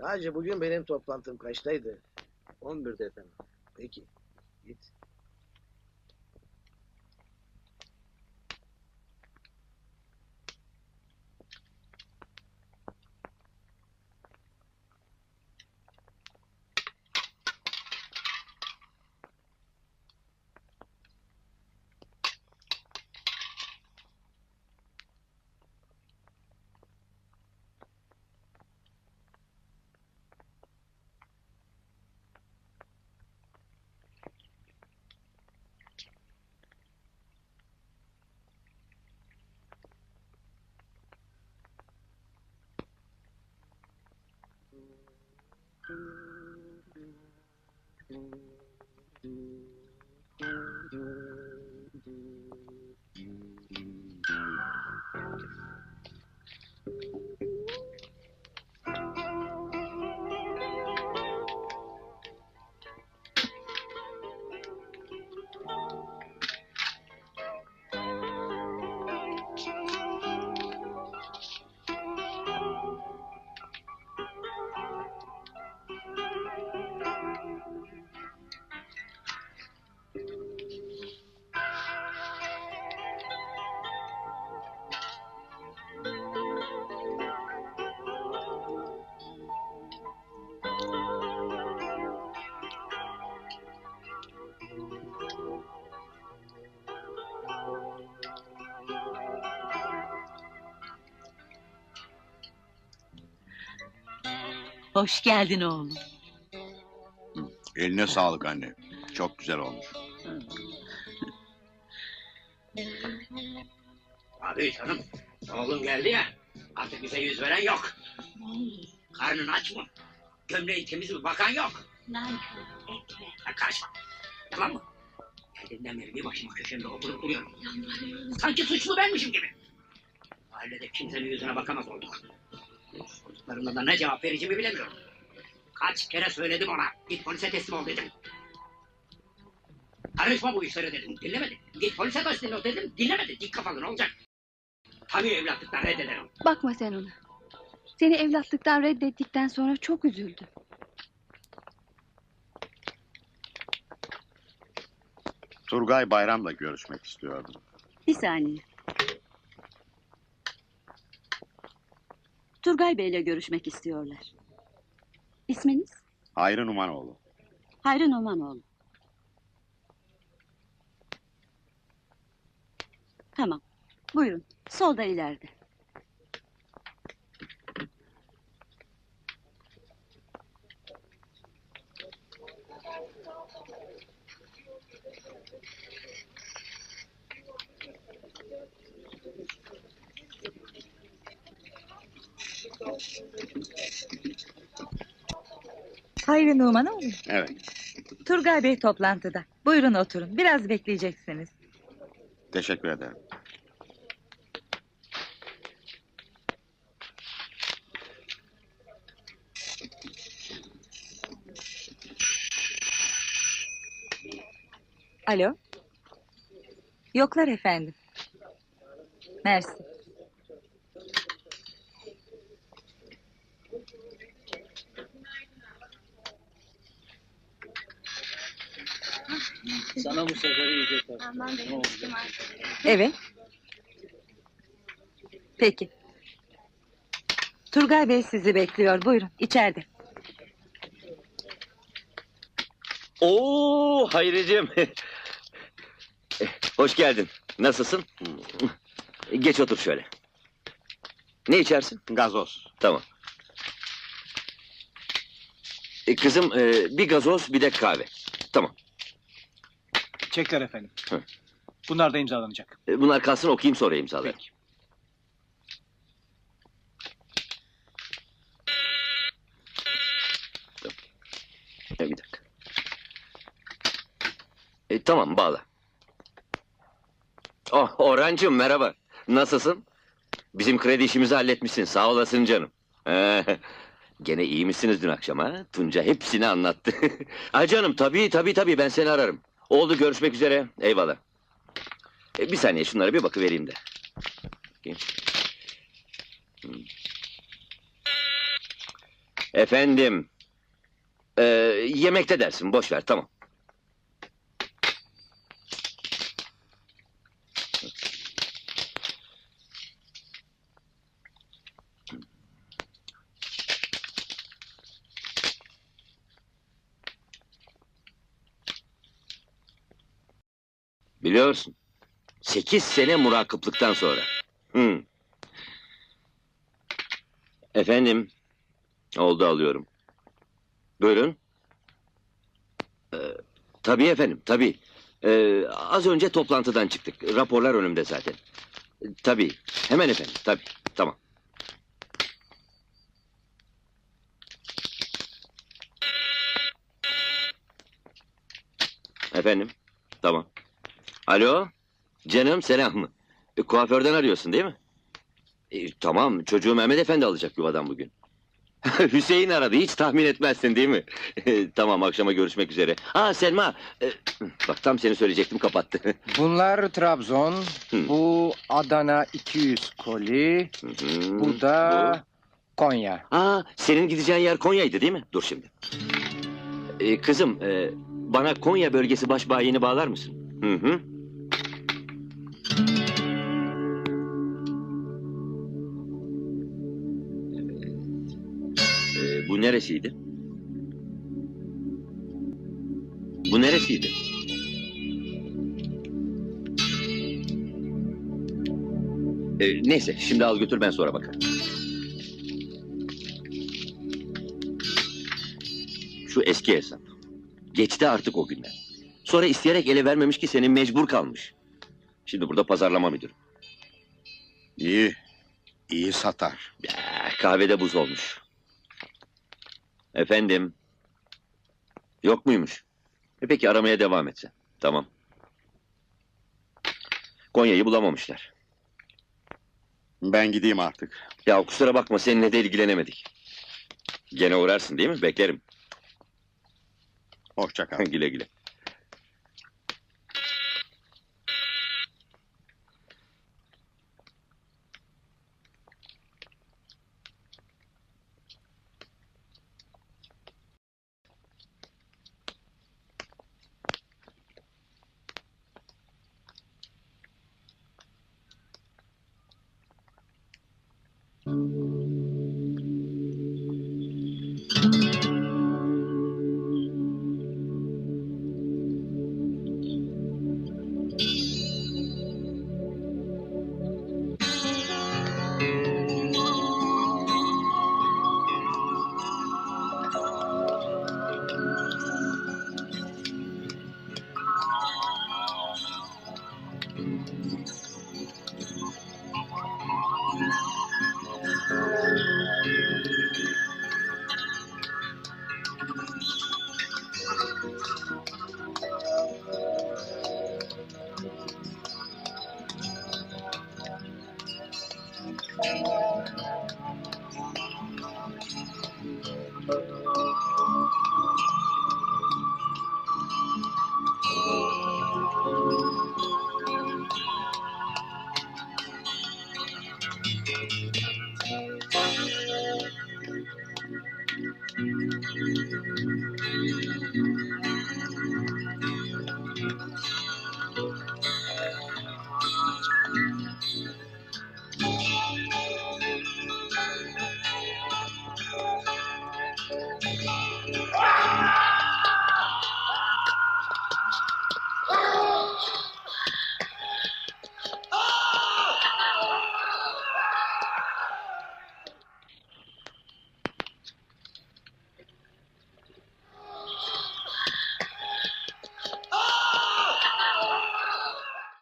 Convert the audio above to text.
Hacı bugün benim toplantım kaçtaydı? 11'de efendim. Peki. Git. Hoş geldin oğlum. Eline sağlık anne. Çok güzel olmuş. Abi canım, oğlum geldi ya. Artık bize yüz veren yok. Karnın aç mı? Gömleğin temiz mi? Bakan yok. Ha, karışma. Tamam mı? Geldiğinden beri bir başıma köşemde oturup duruyorum. Sanki suçlu benmişim gibi. Mahallede kimsenin yüzüne bakamaz olduk. Sorduklarımda da ne cevap vereceğimi bilemiyorum. Kaç kere söyledim ona. Git polise teslim ol dedim. Karışma bu işlere dedim. Dinlemedi. Git polise teslim ol dedim. Dinlemedi. Dik kafalı ne olacak? Tabii evlatlıktan reddederim. Bakma sen ona. Seni evlatlıktan reddettikten sonra çok üzüldü. Turgay Bayram'la görüşmek istiyordum. Bir saniye. Turgay Bey'le görüşmek istiyorlar. İsminiz? Hayri Numanoğlu. Hayri Numanoğlu. Tamam. Buyurun. Solda ileride. Hayri Numanoğlu. Evet. Turgay Bey toplantıda. Buyurun oturun. Biraz bekleyeceksiniz. Teşekkür ederim. Alo. Yoklar efendim. Mersi. Sana bu sefer yiyecekler. Aman Ne? Evet. Peki. Turgay Bey sizi bekliyor. Buyurun içeride. Oo Hayricim. Hoş geldin. Nasılsın? Geç otur şöyle. Ne içersin? Gazoz. Tamam. E, kızım e, bir gazoz bir de kahve. Çekler efendim. Hı. Bunlar da imzalanacak. E, bunlar kalsın okuyayım sonra imzalarım. Peki. E, bir dakika. E, tamam bağla. Oh Orhancığım merhaba. Nasılsın? Bizim kredi işimizi halletmişsin. Sağ olasın canım. Ee, Gene iyi misiniz dün akşam ha? Tunca hepsini anlattı. ha canım tabii tabii tabii ben seni ararım. Oldu görüşmek üzere. Eyvallah. E, bir saniye şunlara bir bakıvereyim de. Bakayım. Hmm. Efendim. Ee, yemekte dersin boş ver tamam. Biliyorsun. Sekiz sene murakıplıktan sonra. Hı. Efendim. Oldu alıyorum. Buyurun. Ee, tabii efendim, tabii. Ee, az önce toplantıdan çıktık. Raporlar önümde zaten. Ee, tabii, hemen efendim, tabii. Tamam. Efendim, tamam. Alo, canım selam. E, kuaförden arıyorsun değil mi? E, tamam, çocuğu Mehmet Efendi alacak yuvadan bugün. Hüseyin aradı, hiç tahmin etmezsin değil mi? tamam, akşama görüşmek üzere. Aa Selma, e, bak tam seni söyleyecektim, kapattı. Bunlar Trabzon, Hı. bu Adana 200 koli, Hı bu da Konya. Aa, senin gideceğin yer Konya'ydı değil mi? Dur şimdi. E, kızım, e, bana Konya bölgesi başbayini bağlar mısın? Hı hı. Bu neresiydi? Bu neresiydi? E, neyse, şimdi al götür ben sonra bakarım. Şu eski hesap. Geçti artık o günler. Sonra isteyerek ele vermemiş ki senin mecbur kalmış. Şimdi burada pazarlama müdürü. İyi. iyi satar. Ya, kahvede buz olmuş. Efendim. Yok muymuş? E peki aramaya devam etse. Tamam. Konya'yı bulamamışlar. Ben gideyim artık. Ya kusura bakma seninle de ilgilenemedik. Gene uğrarsın değil mi? Beklerim. Hoşça kal. güle güle.